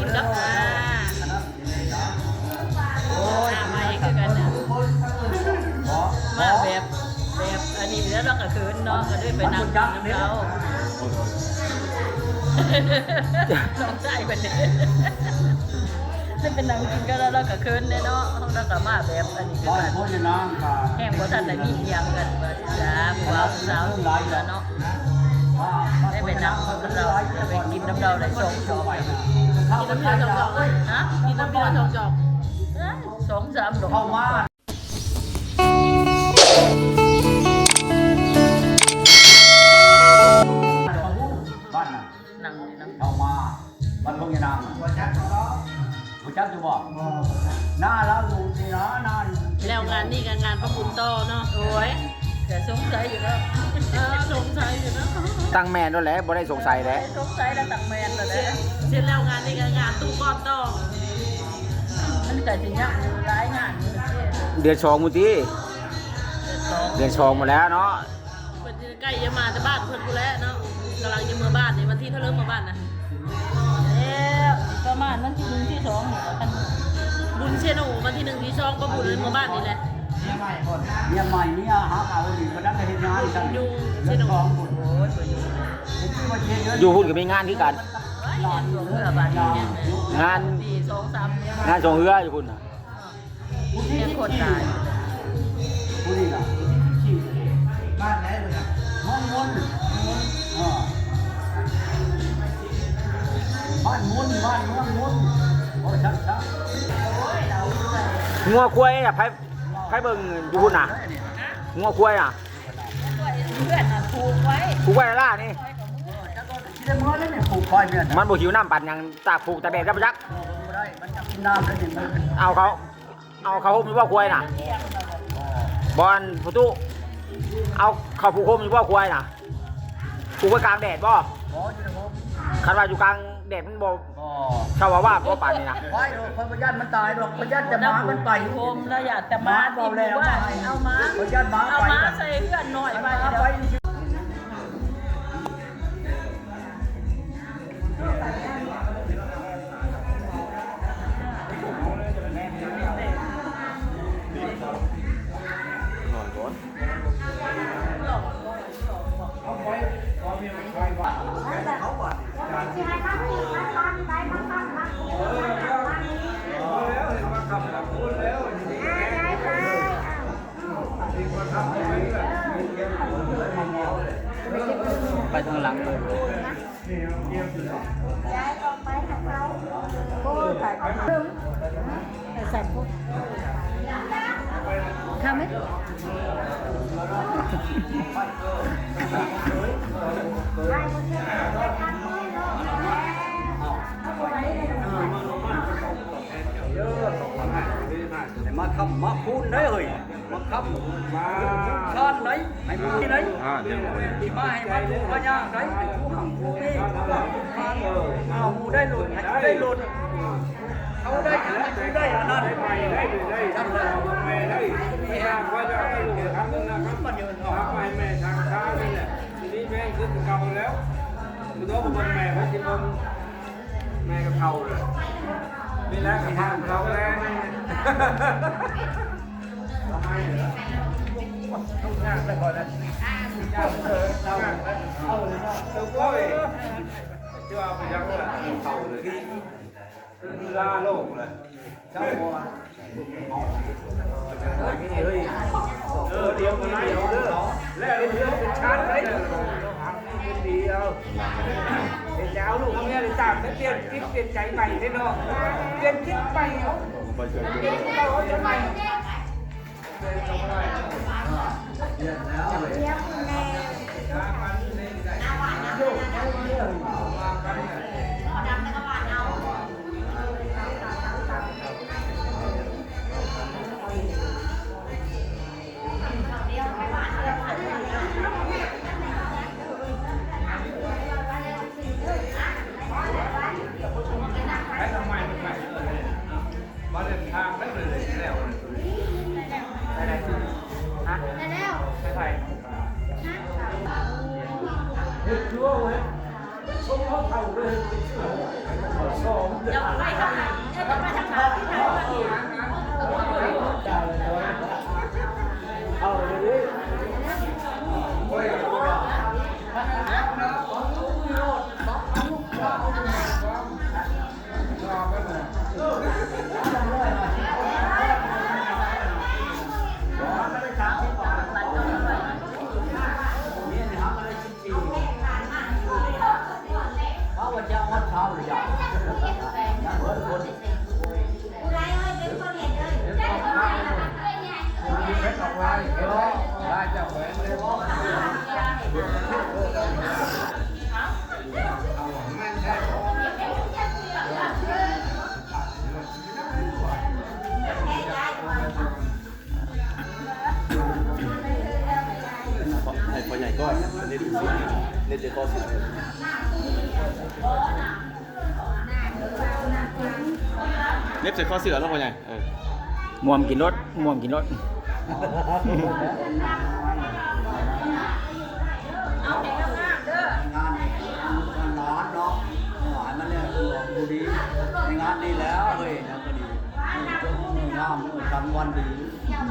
กินกับอ่าอ้ยมาอีกคือกันนะมาแบบแบบอันนี้แล้วเราก็คืนเนาะก็ได้ไปนั่งกินน้ำเราน้องใจเป็นนี้ได้เป็นนั่งกินก็แล้วเราก็คืนเนาะเราก็มาแบบอันนี้คือบ้านกันพ่อจะนั่งค่ะแห้งบ่ทันได้มีเอียงกันบิดจ้าผู้ว่าสาวดีแล้วเนาะได้ไปนั่งกับเราได้ไปกินน้ำเราได้สองจอ กินน้ำเดือดจอกเลยฮะกินน้ำเดือดจอกเอ้ยสองสามดอก เข้ามาบ้านน่ะนั่งนี่นั่งเข้ามาบ้านพ่อจะนั่งหัวจักหัวจักจะบอหน้าแล้วดูสินะหน้าแล้วงานนี่กับงานประบุญโตอเนาะโอ้ย แต่สงสัยอยู่แล้วเออสงสัยอยู่เนาะตั้งแม่นั่นแหละบ่ได้สงสัยแหละสงสัยแล้วตักแมนแล้วแหละเสร็จแล้วงานนี่กับงานตู้ก้อนโตอมันเกิดสิยากอยู่หลายงานอยู่เด้เดือนสองมูตีสองเดือนสองหมดแล้วเนาะเพิ่นจะใกล้จะมาแต่บ้านเพิ่นกูแล้วเนาะกำลังจะเมื่อบ้านนี่วันที่เท่าเริ่มมาบ้านนะแล้วประมาณวันที่หนึ่งที่สองเนี่ยกันบุญเชนูวันที่หนึ่งที่สองประบุญเมื่อบ้านนี่แหละ เนี่ยใหม่เนี่ยหาข่าวดีก็ได้ไปเห็นงานกันยุงเดืเชอนนูสองหมดโอ้ยบ่อยู่อยู่หุ่นก็มีงานที่กันไว้เนี่ยส่งเรือบาดนี้เนี่ยงานปีสองสามเนี่ยงานส่งเรืออยู่หุ่นน่ะเนี่ยคนตายผู้นี้ล่ะบ้านไหนเลยอะห้องวนอ่าบ้านมุนบ้านเมืองมุนโอ้ชักชักงัวควายอะไผ ไผเบิ่งอยู่หุ่นน่ะงัวควายอะเพื่อนน่ะถูกไว้ผูกไว้ล่ะนี่ที่ได้เมื่อแล้วเนี่ยปลูกควายเนี่ยมันบ่หิวน้ำปั่นหยังตากผูกตากแดดกับจักได้มันจะกินน้ำแล้วเนี่ยมันเอาเขา เอาเขาห่มอยู่บ่ควายน่ะ บอลผู้ตู้เอาเขาผูกห่มอยู่บ่ควายน่ะผูกไว้กลางแดดบ่อ๋อที่ได้ผมคันว่าอยู่กลาง แดดมันบ่อ๋อชาวว่าว่าบ่ปานนี้นะควายเออคนพยานมันตายหรอกพยานจะมามันไปโคมแล้วอย่าแต่มาที่หมู่บ้านเอามาพยานมาเอาไปมาใส่เพื่อนหน่อยไปมาเดี๋ยวไปไป ทำไหมมาคำมาพูดได้เลยมาคำมาชาติไหนให้พูดไห เอามูได้หลุดให้ได้ดเขาได้อันนั้นเขาได้อันนั้นได้ได้จำได้ไม่ยากว่าจะให้ลูกครั้งนะครับมันยืนออกไปแม่ทางท่านี่แหละทีนี้แม่ขึ้นเก่าแล้วคุณตัวผมแม่พระจิตรแม่กับเขาเลยนี่แหละกับทางเราแล้วทำไมเหรอต้องยากไปก่อนนะยากเออเราเอาเลยเนาก้อยที่ว่าไปยังละเขาเลยที่ ล่าโลกเลยเจ้าพ่อเออเดียวกันเดียวเด้อแล้วเรื่องเป็นชาติไหนเป็นดีเอาเป็นเจ้าลูกเนี่ยเลยตามเปลี่ยนคิดเปลี่ยนใจใหม่ได้เนาะเปลี่ยนคิดใหม่เอาเปลี่ยนเราจะใหม่ให้วเลย เล็บใส่ข้อเสือแล้วพ่อใหญ่เออมวมกินรถมวมกินรถเอาแข่งามๆเด้องานงานร้อนเนาะหวานมันเนี่ยคือดูดีงานดีแล้วเฮ้ยนั่นก็ดีมืองามมือทำวันดี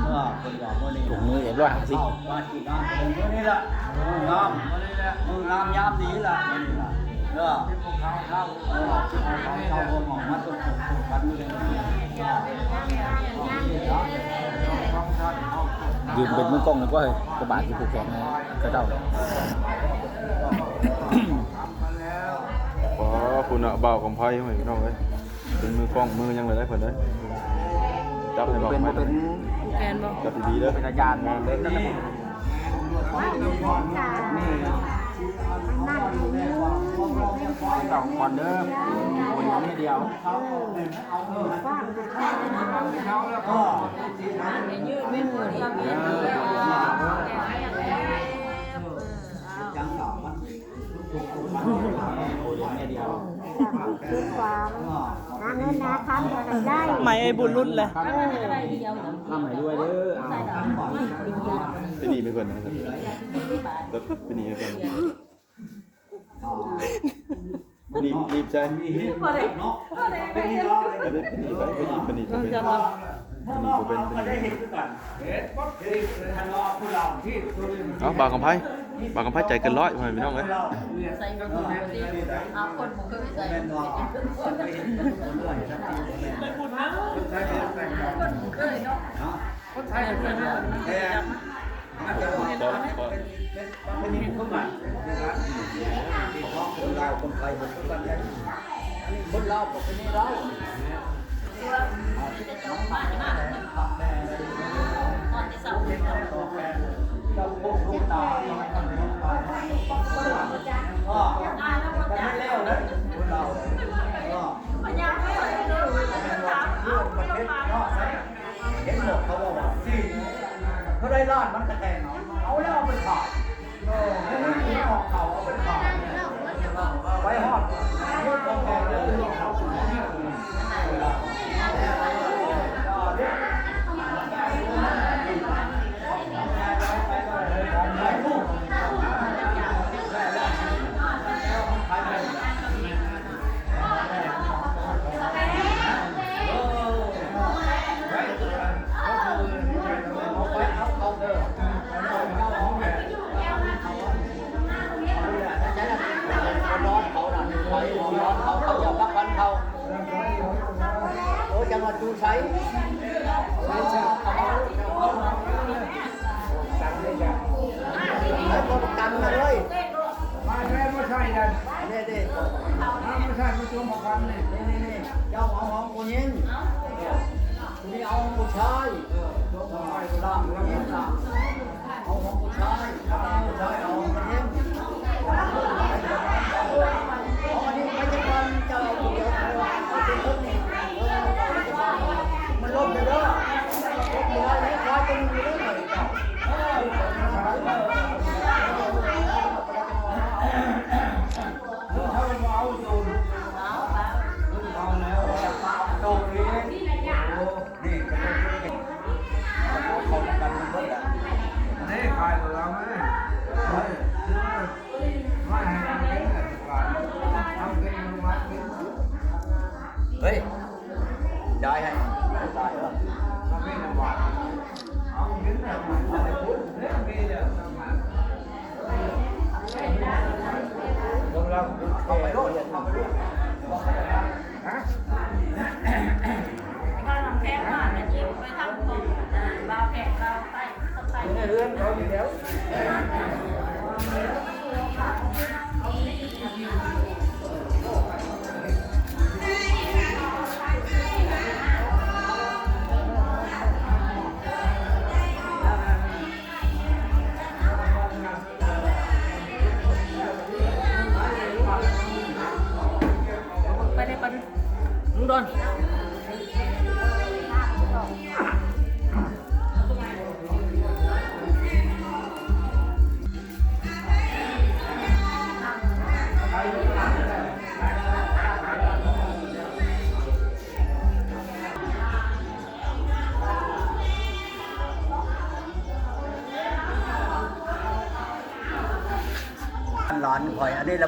เมื่อคนหยอกเมื่อนี้ถุงมือเอ็ดร้อยห้าสิบ้านที่งามเมื่อนี้แหละมืองามมือนี้แหละมืองามยามดีละนี้แหละ เออพวกเขาเขาเออเขาเขาหมองมาตุกตุกตุกกันเลยยืนเป็นมือกล้องแล้วก็เฮ้ยกระบาดที่ผูกแขนให้กระเจ้าเลยทำมาแล้วขอคุณอะเบาของไพ่ให้พี่น้องเอ้ยเป็นมือกล้องมือยังเลยได้เพิ่นเด้ยจับให้บอกเป็นไปบ่เป็นแกนบอกจับดีๆเด้อเป็นอาจารย์เล่นนั่น หละนี่นะสองคนเด้อคนนี้เดียวเขาแล้วก็ยืดไม่หมุนแล้อย่างแล้วจังหวะมันเดียวคือความหาเงินหาคำอะไรได้ไม่ไอ้บุญรุ่นเลยทำให้ด้วยเด้อเอาไปหนีไปเพิ่นนะครับไปหนีไปเพิ่น รีบรีบใจพอได้เนาะเป็นนี่เราเลยไปหนีไปไปหนีไปหนีไปเป็นไปเป็นเห็นปั๊บเห็นทะเลาะผู้เราที่ตัวนี้มันเอ้าบาวของไพ่บาวของไพ่ใจเกินร้อยพ่อแม่พี่น้องเอ้ยใส่กระเป๋าดิเอาคนผมก็ไม่ใส่เป็นว่าไปเห็นคนเรื่อยคนไทยแต่งงานเคยเนาะคนไทยแต่งงานแต่มันจะว่าขอขอเป็นมีคนใหม่ คนเราคนไทยคนกันได้อันนี้คนเราบอกเป็นนี่เราจะจบบ้านมากตอนที่สองเราพวกลูกตาก็ตายแล้วหมดแต่จ้ะไม่แล้วนะคนเราก็พยายามไม่เลยเลยจะถามเอาไม่ต้องมาเห็นหมดเขาบอกว่าที่เขาได้ล้านมันกระแทงเอาแล้วเอาไปขาย จั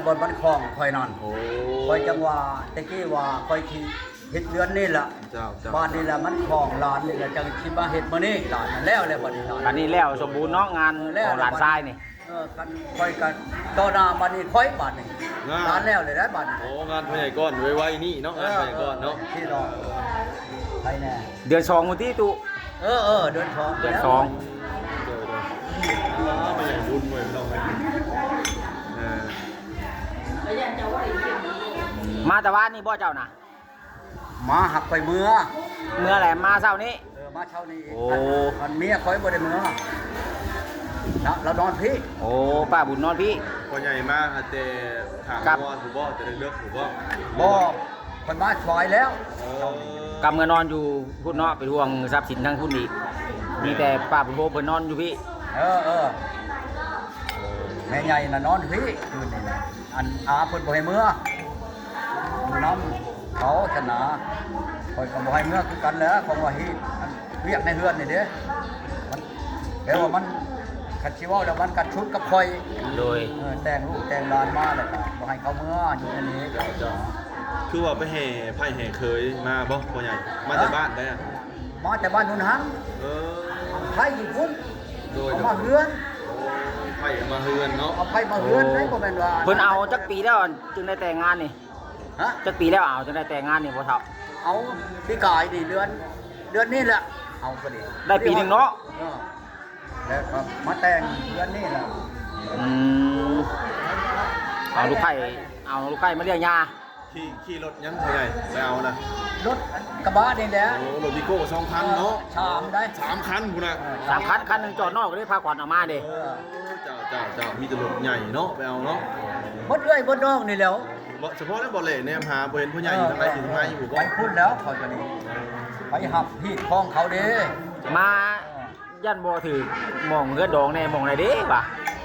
คอยอันนี้ระเบิดบ้านคลองคอยนอนโอ้คอยจังว่าตะกี้ว่าคอยที่เฮ็ดเรือนนี่ล่ะเจ้าเจ้าบ้านนี่แหละมันคลองหลานนี่แหละจังคิดว่าเฮ็ดมื้อนี้หลานนั่นแล้วแล้วบัดนี้หลานบัดนี้แล้วสมบูรณ์เนาะงานของหลานทรายนี่เออกันคอยกันต่อหน้าบัดนี้คอยบัดนี้หลานแล้วเลยได้บัดนี้โอ้งานพ่อใหญ่ก้อนไว้ๆนี่เนาะงานพ่อใหญ่ก้อนเนาะที่รอไปแน่เดือนสองวันที่ตุเออเออเดือนสองเดือนสองเจอเลยอ้าวพ่อใหญ่บุญไว้พี่น้องเอ้ย มาแต่ว่านี่บ่เจ้านะมาหักไปเมื่อเมื่อไหร่มาเช้านี้ เออมาเช้านี้อีกโอ้ มันเมียคอยบ่ได้เมื่อนะเรานอนพี่โอ้ป้าบุญนอนพี่ พ่อใหญ่มาอาแต่ถามครับ ว่าถูกบ่จะได้เลือกถูกบ่บ่คนมาซอยแล้วเออกำเงินนอนอยู่พุ่นเนาะไปทวงทรัพย์สินทั้งพุ่นอีกมีแต่ป้าบุญโฮเพิ่นนอนอยู่พี่ เออเออแม่ใหญ่น่ะนอนพี่คืนนี่นะอันอาเพิ่นบ่ให้เมื่อ น้ำเขาชนะคอยก็บ่ให้เมื่อคือกันแหล้วของว่าฮีอันเรียกในเฮือนนี่เด้มันแต่ว่ามันคันสิเว้าแล้วมันกัดชุดกับคอยโดยเออแต่งลูกแต่งหลานมาแล้วก็บ่ให้เขาเมื่ออยู่ในนี้เจ้าเจ้าคือว่าไปแห่ไผ่แห่เคยมาบ่พ่อใหญ่มาแต่บ้านได้อะมาแต่บ้านนุนหันเออไผอยู่พุ่นโดยเอาโดมายเฮือนไผ่มาเฮือนเนาะเอาไผมาเฮือนได้บ่แม่นว่าเพิ่นเอาจักปีแล้วจึงได้แต่งงานนี่ ฮะ จักปีแล้วเอาจึงได้แต่งงานนี่บ่เฒ่าเอาพี่กายนี่เดือน เดือนนี้แหละ เอาก็ดีได้ปีหนึ่งเนาะ ออแล้วก็มาแต่งเดือนนี้แหละอืมเอาลูกไข่เอาลูกไข่มาเลี้ยงยาขี่ขี่รถยังพ่อใหญ่ไปเอานะรถกระบะนี่แหละโอ้รถวิโก้สองคันเนาะชามได้สามคันคุณน่ะสามคันคันหนึงจอดนอกก็ได้พาขวัญออกมาเด้เออเจ้าเจ้าเจ้ามีแต่รถใหญ่เนาะไปเอาเนาะ บดเอ้ยบดน้องนี่แหล้ว บ่เฉพาะในบ่อเหล่เนี่ยหาบ่เห็นผู้ใหญ่อยู่ทางไหนอยู่ทางไหนอยู่บ่ไปพุ่นแล้วเขาจะนี่ไปหับพี่คลองเขาเด้มายันบ่ถือหมองเฮือนดองแน่หมองไหนเด้ป่ะ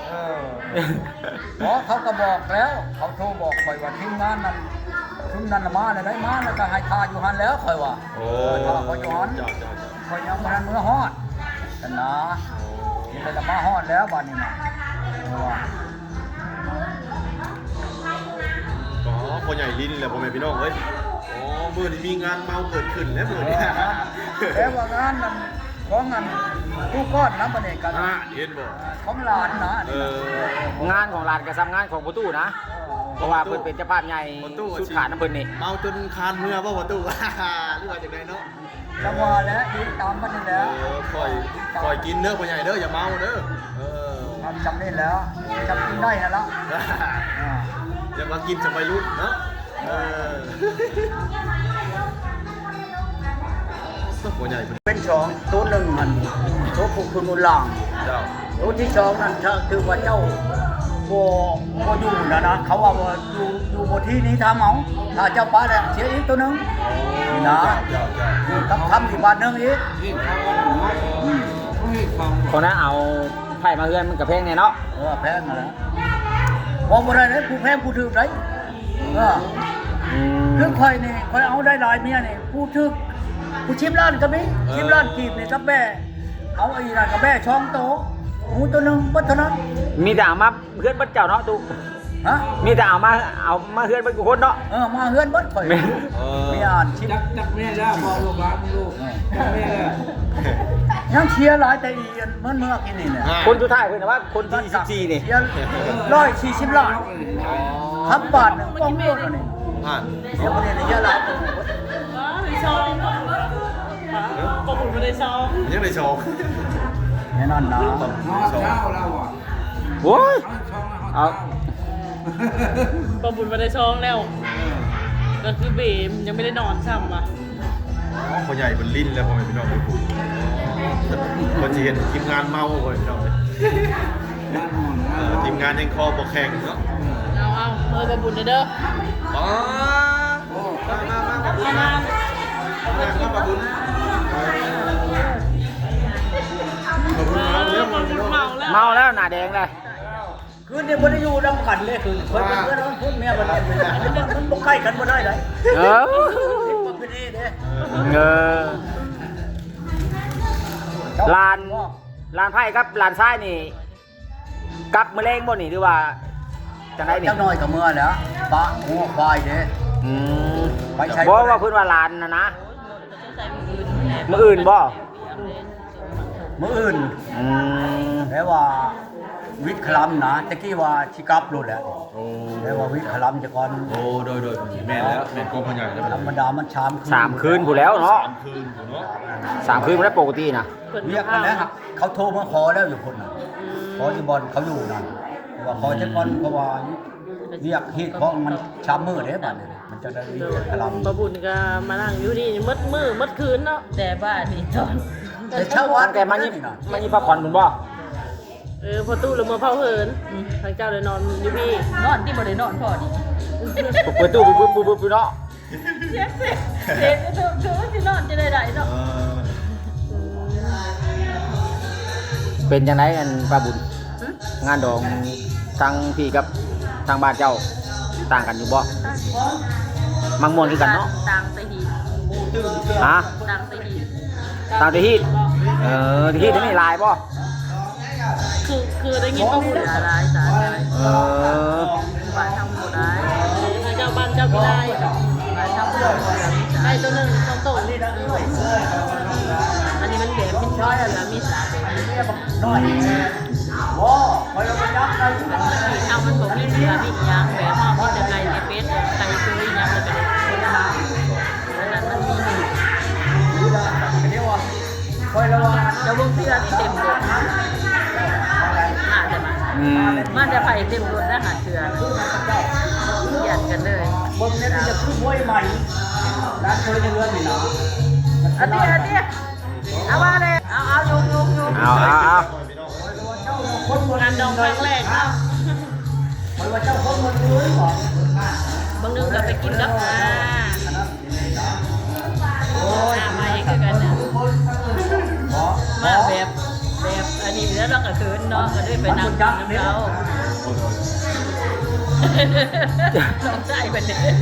เออหมอเขาก็บอกแล้ว เขาโทรบอกคอยว่าทีมงานนั้นทีมนั้นน่ะมาแล้วได้มาแล้วก็ให้ทาอยู่หันแล้วคอยว่าโอ้เออทาคอยอยู่หันเจ้าเจ้าเจ้าคอยยังมันเมื่อฮอดกันนะนี่เลยละมาฮอดแล้วบ้านนี้นะ พ่อใหญ่ลิ้นแหละพ่อแม่พี่น้องเอ้ยอ๋อมื้อนี้มีงานเมาเกิดขึ้นแล้วมื้อนี้แล้วว่างานนั้นของงานผู้ก้อนน้ำประเด็กันอ่าเห็นบ่ของหลานนะเอองานของหลานกับทำงานของประตูนะเพราะว่าเพิ่นเป็นเจ้าภาพใหญ่ประตูสุดขาดน้ำเพิ่นนี่เมาจนคานเมื่อบ่ประตูหรือว่าจังไดเนาะจังหวะแล้วอีกตามมันนี่เอแล้วอคอยคอยกินเด้อพ่อใหญ่เด้ออย่าเมาเด้อเออทำจำได้แล้วจำกินได้นะละ อ่าอย่ามากินสมัยรุ่นเนาะเออพ่อใหญ่เป็นเป็นสองตัวหนึ่งมันตัวผู้คุณอุลังเจ้าตัวที่สองนั่นถ้าถือว่าเจ้าโบโบอยู่นะนะเขาว่าว่าอยู่อยู่บนที่นี้ทำเอาถ้าเจ้าป้าเนี่ยเสียอีกตัวหนึ่งนี่นะเจ้าเจ้านี่ต้องทำที่บ้านหนึงอีกอืมคนนั้นเอาไผ่มาเฮือนมันกับเพลงเนี่ยเนาะเออแพงนะนะ บอกบ่ได้เลยผู้แพงผู้ถือได้เอออืมคือคอยนี่คอยเอาได้หลายเมียนี่ผู้ถือผู้ชิมล้านก็มีชิมล้านกีบนี่กับแบ่เอาไอ้นั่นกับแบ่ช่องโตหมูตัวหนึงบ่เท่านั้นมีแต่เอามาเฮือนบัดเจ้าเนาะตุเฮะมีแต่เอามาเอามาเฮือนไปกูคนเนาะ เออมาเฮือนเบิดข่อยแม่ไม่อ่านชิบจักจักแม่แล้วบอกลูกหลานมึงลูกจักแม่แล้วยังเชียร์หลายแต่อีอันเมื่อเมื่อกี้นี่เนี่ยคนสุดท้ายเพิ่นน่ะว่าคนที่14นี่ เชียร์ร้อยสี่สิบล้านทับบาทหนึ่งป้องโลดอันนี้อ่าเดี๋ยวประเด็นเยอะหลายคนไปชมปบุญไม่ได้ชมยังได้โชว์แน่นอนนะนอนเช้าเราอะโอ้ยเอาช่องเอาเอา ปบุญไม่ได้ชมแล้วก็คือเบมยังไม่ได้นอนช่ำอะพ่อใหญ่เป็นลิ้นแล้วพ่อแม่พี่น้องคนจะเห็นทีมงานเมาพ่อแม่พี่น้องเลยเออทีมงานยังคอบ่แข็งเนาะเอาเอาเมื่อปบุญเด้ออ๋อมามามามาบุญมามามาบุญมาบุญมาเรียบปร้อยบุญเนาะเมาแล้วเมาแล้วหน้าแดงเลย คืนนี้บ่ได้อยู่นำกันเลยคือเพิ่นเป็นเพื่อนของพุ่นแม่บ่ได้มันมันบ่ใกล้กันบ่ได้เลยเออมันเป็นนี่เด้เออลานลานไพ่ครับลานซ้ายนี่กลับมือแรงบ่นี่หรือว่าจังไดนี่จังน้อยก็เมื่อแล้วปะหัวควายเด้อืมไปใช้บ่ว่าเพิ่นว่าลานนะนะมืออื่นบ่มื้ออื่นอืมแต่ว่า วิทย์คลัมนะตะกี้ว่าสิกลับโลดแหละโอ้แต่ว่าวิทย์คลัมจะก่อนโอ้โดยโดยแม่นแล้วแม่นกองพ่อใหญ่แล้วธรรมดามันชามคืนสามคืนผู้แล้วเนาะสามคืนอยู่เนาะสามคืนบ่ได้ปกตินะเรียกกันแล้วครับเขาโทรมาขอแล้วอยู่คนน่ะขออยู่บอลเขาอยู่นั่นว่าขอจะก่อนเพราะว่าเรียกเหตุของมันชามมือเด้บัดนี้มันจะได้วิทย์คลัมปบุญก็มานั่งอยู่นี่มืดมืดมืดคืนเนาะแต่บ้านนี่จอนแต่เช้าวัตั้นงแต่มันนี่มันนี่พักผ่อนคุณบ่ เออพอตู้หรือมือเผาเหินทางเจ้าเลยนอนอยู่พี่นอนที่บ่ได้นอนพอดิเปิดตู้ปุ๊บปุ๊บปุ๊บปุ๊บเนาะเช็ดสิเช็ดเถอะคือว่าสินอนจะได้ได้เนาะเออเป็นจังไดกันป้าบุญงานดองทางพี่กับทางบ้านเจ้าต่างกันอยู่บ่มังม่วนคือกันเนาะต่างไปหีฮะต่างไปหีต่างที่ฮีดเออที่ฮีดนี่ลายบ่ คือคือได้ยินปบุญสาลายสาลายเออบ้านทำบ่ได้างเจ้าบ้านเจ้าพี่ได้บ้านทำบ่ได้ได้ตัวหนึ่งสองตัวอันนี้มันแบบมันช้อยอะไรมีสาแบบนี้น้อยว้าคอยเราไปยักษ์ได้เอามันบอกมีเสือมียางแบบห้องมีแต่ไก่ในเป็ดไก่ตัวอีหยังเลยกันนั่นมันมีอยู่เรียกว่าคอยเราว่าเจ้าเบิ่งเสือที่เต็มรถมาแต่มา อืมมาแต่ไผ่เต็มรถนะหาเสือนะเหยียดกันเลยเบิ่งเนี่ยจะคือมวยใหม่ร้านเคยในเรือนนี่นะอันนี้อันนี้เอามาเลยเอาเอายุงยุงยุงเอาเอาเอาคนบนงานดองครั้งแรกเนาะคอยว่าเจ้าคนบนเรือนบอกบางนึงก็ไปกินกับอ่าโอ้ยมาอีกคือกันนะมาแบบ แบบอันนี้แล้วเราก็คืนเนาะก็ได้ไปนั่งกินน้ำเราลองใจไปเลย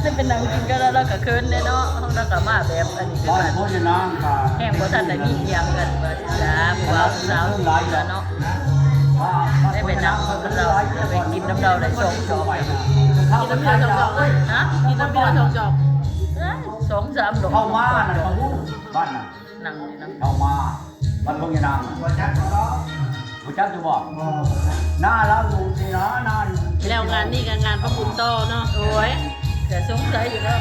ได้เป็นนั่งกินก็แล้วเราก็คืนเนาะเราก็มาแบบอันนี้คือบ้านกันพ่อยนางกาแห้งบ่ทันได้มีเอียงกันเบิดจ้าผู้บ่าวผู้สาวอยู่แล้วเนาะได้ไปนั่งกับเราได้ไปกินน้ำเราได้สองจอกกินน้ำเบียร์สองจอกเลยฮะกินน้ำเบียร์สองจอกเอ้ยสองสามดอกเข้ามาน่ะเขาบ้านน่ะนั่งนี่นั่งเข้ามา บ้านพ่อยนางหัวจักหัวจักจะบอกหน้าแล้วอยู่ที่นะนานแล้วงานนี่กับงานพระบุญโตเนาะโอ้ยแต่สงสัยอยู่แล้ว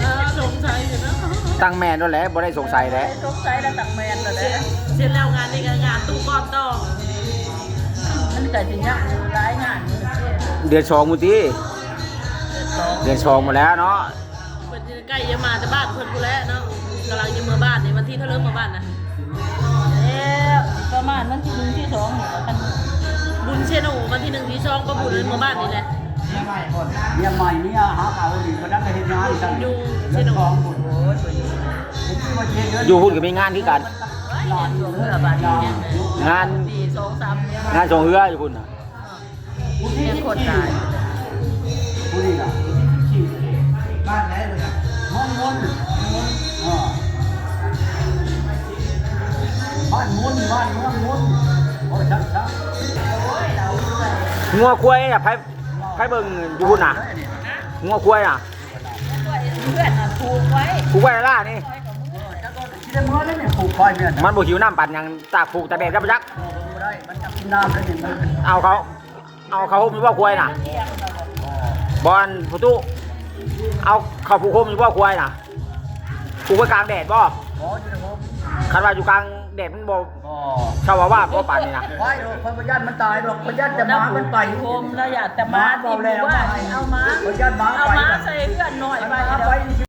เออสงสัยอยู่เนาะตั้งแม่นนั่นแหละบ่ได้สงสัยแหละสงสัยแล้วตังแมนแล้วแหละเสร็จแล้วงานนี่กับงานตู้ก้อนโตมันก็สิยากหลายงานอยู่เดือนสองมูตีสองเดือนสองหมดแล้วเนาะเพิ่นจะใกล้จะมาจะบ้านเพิ่นกูแล้วเนาะกำลังจะมาบ้านนี่วันที่เท่าเริ่มมาบ้านนะแล้ว ประมาณวันที่หนึ่งที่สองนี่แหละกันบุญเชนูวันที่หนึ่งที่สองก็บุญมาบ้านนี่แหละเนี่ยใหม่เนี่ยหาข่าวดีก็ได้ไปเห็นงานกันยุงเชเช่นนูของบุญโอ้ยบ่อยู่ที่ว่าเย็นเดือนอยู่หุ่นก็มีงานที่กันไว้ยันตัวเมื่อบาดนี้เนี่ยงานปีสองสามเนี่ยงานส่งเรืออยู่พุ่นน่ะเนี่ยคนตายผู้นี้นะบ้านไหนเลยนะม่อนม่อน งมุ่นโอ้ยชักชักโอ้ยเราเลยงัวควยอะไผไผเบิ่งอยู่พุ่นน่ะงัวควยน่ะเพื่อนน่ะถูกไว้ผูกไว้ล่านี่มันบ่หิวน้ำปั่นหยังตากผูกตากแดดจับจักบ่ได้มันจะกินน้ำแล้วเอาเขาเอาเขาห่มอยู่บ่ควายน่ะบอลผู้ตู้เอาเขาผูกห่มอยู่บ่ควายน่ะผูกไว้กลางแดดบ่คันว่าอยู่กลาง แดดมันบ่ก็ชาวว่าว่าบ่ปานนี่นะไว้ดอกคนพยานมันตายดอกพยานจะมามันไป โคมแล้วอยากแต่มาที่หมู่บ้านเอามาพยานมาเอาไปมาใส่เพื่อนหน่อยไปมาเดี๋ยวไป